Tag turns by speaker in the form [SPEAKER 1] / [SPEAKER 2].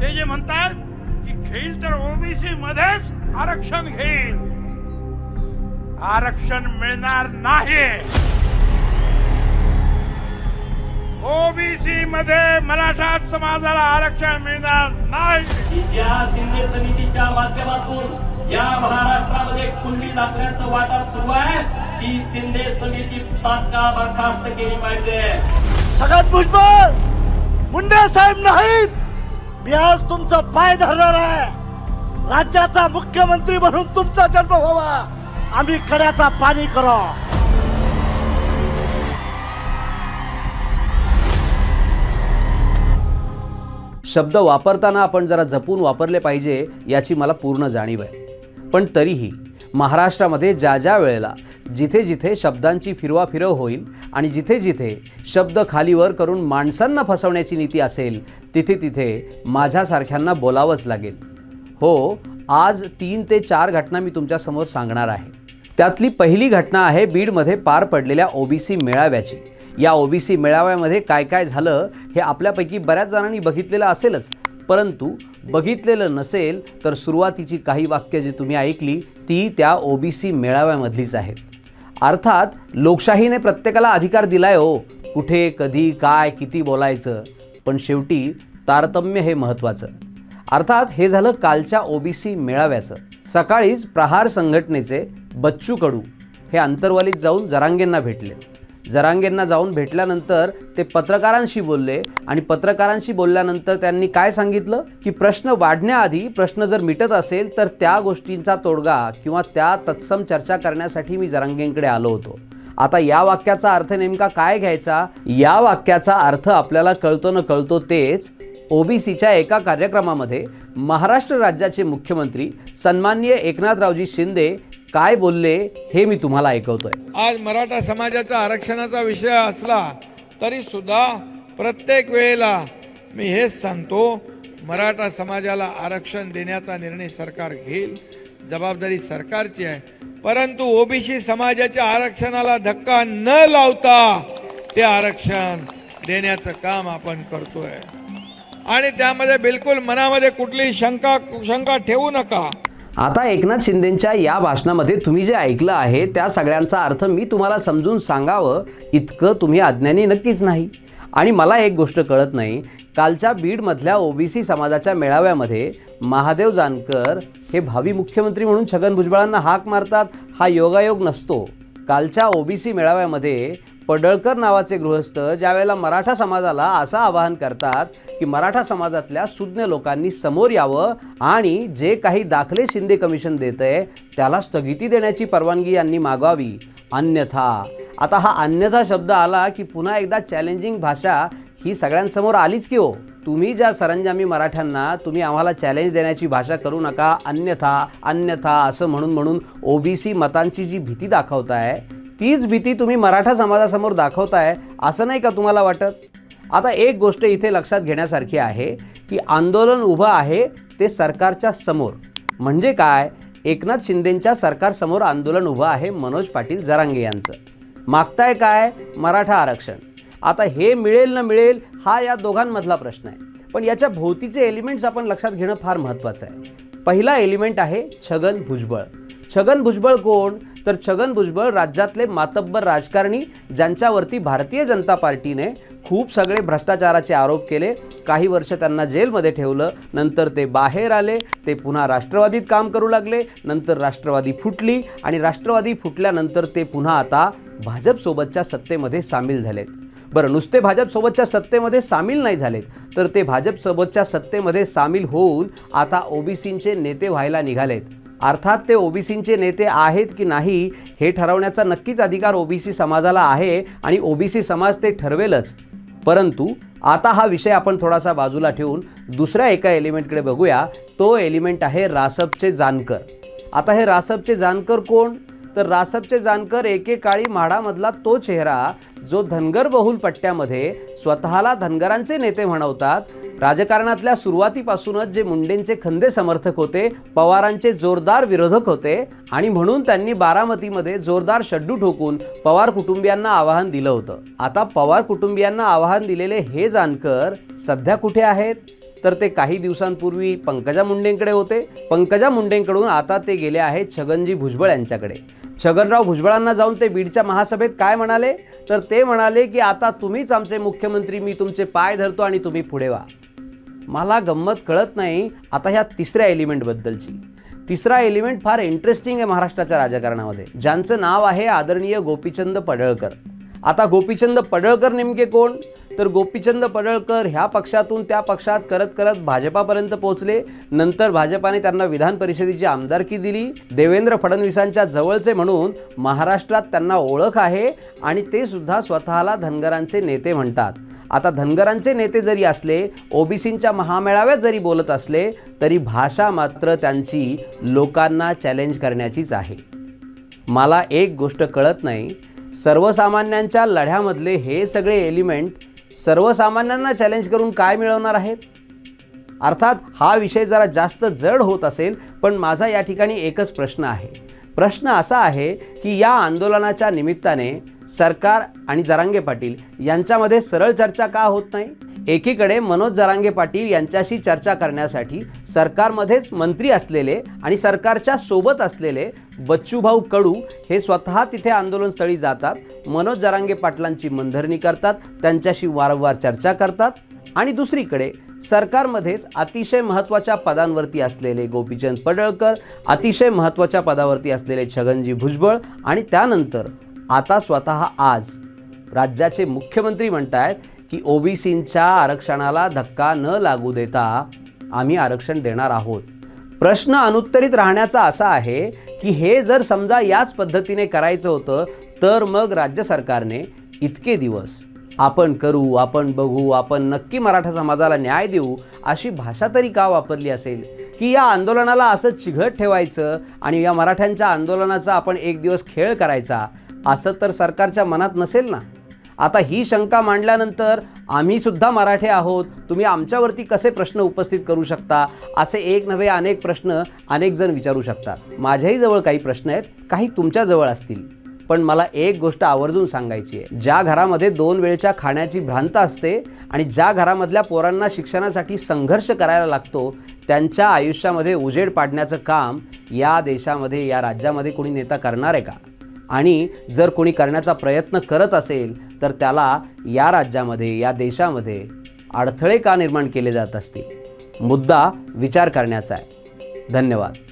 [SPEAKER 1] ते जे म्हणतात की घेईल तर ओबीसी मध्येच आरक्षण घेईल. आरक्षण मिळणार नाही. ओबीसी मध्ये मराठा समाजाला आरक्षण मिळणार नाही.
[SPEAKER 2] ज्या शिंदे समितीच्या माध्यमातून या महाराष्ट्रामध्ये कुणबी दाखल्याचं वाटप सुरू आहे ती शिंदे समिती तात्काळ बरखास्त केली पाहिजे.
[SPEAKER 3] छगन भुजबळ मुंडे साहेब नाहीत. मी आज तुमचा पाय धरणार आहे. राज्याचा मुख्यमंत्री म्हणून तुमचा जन्म व्हावा. आम्ही कड्याचा पाणी करा.
[SPEAKER 4] शब्द वापरताना आपण जरा जपून वापरले पाहिजे याची मला पूर्ण जाणीव आहे. पण तरीही महाराष्ट्रामध्ये ज्या ज्या वेळेला जिथे जिथे शब्दांची फिरवाफिरव होईल आणि जिथे जिथे शब्द खालीवर करून माणसांना फसवण्याची नीती असेल तिथे तिथे माझ्यासारख्यांना बोलावंच लागेल. हो आज तीन ते चार घटना मी तुमच्यासमोर सांगणार आहे. त्यातली पहिली घटना आहे बीडमध्ये पार पडलेल्या ओबीसी मेळाव्याची. या ओबीसी मेळाव्यामध्ये काय काय झालं हे आपल्यापैकी बऱ्याच जणांनी बघितलेलं असेलच. परंतु बघितलेलं नसेल तर सुरुवातीची काही वाक्य जी तुम्ही ऐकली ती त्या ओबीसी मेळाव्यामधलीच आहेत. अर्थात लोकशाहीने प्रत्येकाला अधिकार दिलाय हो. कुठे कधी काय किती बोलायचं. पण शेवटी तारतम्य हे महत्त्वाचं. अर्थात हे झालं कालच्या ओबीसी मेळाव्याचं. सकाळीच प्रहार संघटनेचे बच्चू कडू हे अंतरवालीत जाऊन जरांगेंना भेटले. जरांगेंना जाऊन भेटल्यानंतर ते पत्रकारांशी बोलले आणि पत्रकारांशी बोलल्यानंतर त्यांनी काय सांगितलं? की प्रश्न वाढण्याआधी प्रश्न जर मिटत असेल तर त्या गोष्टींचा तोडगा किंवा त्या तत्सम चर्चा करण्यासाठी मी जरांगेंकडे आलो होतो. आता या वाक्याचा अर्थ नेमका काय घ्यायचा? या वाक्याचा अर्थ आपल्याला कळतो न कळतो तेच ओबीसीच्या एका कार्यक्रमामध्ये महाराष्ट्र राज्याचे मुख्यमंत्री सन्माननीय एकनाथरावजी शिंदे काय बोलले हे मी तुम्हाला ऐकवतोय.
[SPEAKER 5] आज मराठा समाजाचा आरक्षणाचा विषय असला तरी सुद्धा प्रत्येक वेळेला मी हेच सांगतो मराठा समाजाला आरक्षण देण्याचा निर्णय सरकार घेईल जबाबदारी सरकारची आहे. परंतु ओबीसी समाजाच्या आरक्षणाला धक्का न लावता ते आरक्षण देण्याचं काम आपण करतोय. आणि त्यामध्ये बिलकुल मनामध्ये कुठली शंका शंका ठेवू नका.
[SPEAKER 4] आता एकनाथ शिंदेंच्या या भाषणामध्ये तुम्ही जे ऐकलं आहे त्या सगळ्यांचा अर्थ मी तुम्हाला समजून सांगावं इतकं तुम्ही अज्ञानी नक्कीच नाही. आणि मला एक गोष्ट कळत नाही कालच्या बीडमधल्या ओबीसी समाजाच्या मेळाव्यामध्ये महादेव जानकर हे भावी मुख्यमंत्री म्हणून छगन भुजबळांना हाक मारतात हा योगायोग नसतो. कालच्या ओबीसी मेळाव्यामध्ये पडळकर नावाचे गृहस्थ ज्यावेळेला मराठा समाजाला असं आवाहन करतात की मराठा समाजातल्या सुज्ञ लोकांनी समोर यावं आणि जे काही दाखले शिंदे कमिशन देत आहे त्याला स्थगिती देण्याची परवानगी यांनी मागावी. अन्यथा. आता हा अन्यथा शब्द आला की पुन्हा एकदा चॅलेंजिंग भाषा ही सगळ्यांसमोर आलीच की हो. तुम्ही ज्या सरंजामी मराठ्यांना तुम्ही आम्हाला चॅलेंज देण्याची भाषा करू नका अन्यथा अन्यथा असं म्हणून म्हणून ओबीसी मतांची जी भीती दाखवताय तीच भीती तुम्ही मराठा समाजासमोर दाखवताय असं नाही का तुम्हाला वाटत? आता एक गोष्ट इथे लक्षात घेण्यासारखी आहे की आंदोलन उभं आहे ते सरकारच्या समोर. म्हणजे काय? एकनाथ शिंदेंच्या सरकारसमोर आंदोलन उभं आहे मनोज पाटील जरांगे यांचं. मागताय काय? मराठा आरक्षण. आता हे मिळेल न मिळेल हा या दोघांमधला प्रश्न आहे. पण याच्या भोवतीचे एलिमेंट्स आपण लक्षात घेणं फार महत्त्वाचं आहे. पहिला एलिमेंट आहे छगन भुजबळ. छगन भुजबळ कोण? तर छगन भुजबळ राज्यातले मातब्बर राजकारणी ज्यांच्यावरती भारतीय जनता पार्टीने खूप सगळे भ्रष्टाचाराचे आरोप केले काही वर्ष त्यांना जेलमध्ये ठेवलं नंतर ते बाहेर आले ते पुन्हा राष्ट्रवादीत काम करू लागले नंतर राष्ट्रवादी फुटली आणि राष्ट्रवादी फुटल्यानंतर ते पुन्हा आता भाजपसोबतच्या सत्तेमध्ये सामील झालेत. बरं नुसते भाजपसोबतच्या सत्तेमध्ये सामील नाही झालेत तर ते भाजपसोबतच्या सत्तेमध्ये सामील होऊन आता ओबीसींचे नेते व्हायला निघालेत. अर्थात ते ओबीसींचे नेते आहेत की नाही हे ठरवण्याचा नक्कीच अधिकार ओबीसी समाजाला आहे आणि ओबीसी समाज ते ठरवेलच. परंतु आता हा विषय आपण थोडासा बाजूला ठेवून दुसऱ्या एका एलिमेंटकडे बघूया. तो एलिमेंट आहे रासपचे जानकर. आता हे रासपचे जानकर कोण? तर रासपचे जानकर एकेकाळी म्हाडामधला तो चेहरा जो धनगर बहुल पट्ट्यामध्ये स्वतःला धनगरांचे नेते म्हणवतात राजकारणातल्या सुरुवातीपासूनच जे मुंडेंचे खंदे समर्थक होते पवारांचे जोरदार विरोधक होते आणि म्हणून त्यांनी बारामतीमध्ये जोरदार शड्डू ठोकून पवार कुटुंबियांना आवाहन दिलं होतं. आता पवार कुटुंबियांना आवाहन दिलेले हे जानकर सध्या कुठे आहेत? तर ते काही दिवसांपूर्वी पंकजा मुंडेंकडे होते. पंकजा मुंडेंकडून आता ते गेले आहेत छगनजी भुजबळ यांच्याकडे. छगनराव भुजबळांना जाऊन ते बीडच्या महासभेत काय म्हणाले? तर ते म्हणाले की आता तुम्हीच आमचे मुख्यमंत्री मी तुमचे पाय धरतो आणि तुम्ही पुढे व्हा. मला गंमत कळत नाही आता ह्या तिसऱ्या एलिमेंटबद्दलची तिसरा एलिमेंट फार इंटरेस्टिंग आहे महाराष्ट्राच्या राजकारणामध्ये ज्यांचं नाव आहे आदरणीय गोपीचंद पडळकर. आता गोपीचंद पडळकर नेमके कोण? तर गोपीचंद पडळकर ह्या पक्षातून त्या पक्षात करत करत भाजपापर्यंत पोहोचले. नंतर भाजपाने त्यांना विधान परिषदेची आमदारकी दिली. देवेंद्र फडणवीसांच्या जवळचे म्हणून महाराष्ट्रात त्यांना ओळख आहे आणि ते सुद्धा स्वतःला धनगरांचे नेते म्हणतात. आता धनगरांचे नेते जरी असले ओबीसींच्या महामेळाव्यात जरी बोलत असले तरी भाषा मात्र त्यांची लोकांना चॅलेंज करण्याचीच आहे. मला एक गोष्ट कळत नाही. सर्वसामान्यांच्या लढ्यामधले हे सगळे एलिमेंट सर्वसामान्यांना चॅलेंज करून काय मिळवणार आहेत? अर्थात हा विषय जरा जास्त जड होत असेल पण माझा या ठिकाणी एकच प्रश्न आहे. प्रश्न असा आहे की या आंदोलनाच्या निमित्ताने सरकार आणि जरांगे पाटील यांच्यामध्ये सरळ चर्चा का होत नाही? एकीकडे मनोज जरांगे पाटील यांच्याशी चर्चा करण्यासाठी सरकारमध्येच मंत्री असलेले आणि सरकारच्या सोबत असलेले बच्चूभाऊ कडू हे स्वतः तिथे आंदोलनस्थळी जातात. मनोज जरांगे पाटलांची मनधरणी करतात त्यांच्याशी वारंवार चर्चा करतात आणि दुसरीकडे सरकारमध्येच अतिशय महत्त्वाच्या पदांवरती असलेले गोपीचंद पडळकर अतिशय महत्त्वाच्या पदावरती असलेले छगनजी भुजबळ आणि त्यानंतर आता स्वतः आज राज्याचे मुख्यमंत्री म्हणतायत की ओबीसींच्या आरक्षणाला धक्का न लागू देता आम्ही आरक्षण देणार आहोत. प्रश्न अनुत्तरित राहण्याचा असा आहे की हे जर समजा याच पद्धतीने करायचं होतं तर मग राज्य सरकारने इतके दिवस आपण करू आपण बघू आपण नक्की मराठा समाजाला न्याय देऊ अशी भाषा तरी का वापरली असेल? की या आंदोलनाला असं चिघट ठेवायचं आणि या मराठ्यांच्या आंदोलनाचा आपण एक दिवस खेळ करायचा असं तर सरकारच्या मनात नसेल ना? आता ही शंका मांडल्यानंतर आम्ही सुद्धा मराठे आहोत. तुम्ही आमच्यावरती कसे प्रश्न उपस्थित करू शकता? असे एक नव्हे अनेक प्रश्न अनेक जण विचारू शकतात. माझ्याही जवळ काही प्रश्न आहेत काही तुमच्याजवळ असतील. पण मला एक गोष्ट आवर्जून सांगायची आहे. ज्या घरामध्ये दोन वेळच्या खाण्याची भ्रांत असते आणि ज्या घरामधल्या पोरांना शिक्षणासाठी संघर्ष करायला लागतो त्यांच्या आयुष्यामध्ये उजेड पाडण्याचं काम या देशामध्ये या राज्यामध्ये कोणी नेता करणार आहे का? आणि जर कोणी करण्याचा प्रयत्न करत असेल तर त्याला या राज्यामध्ये या देशामध्ये अडथळे का निर्माण केले जात असतील? मुद्दा विचार करण्याचा आहे. धन्यवाद.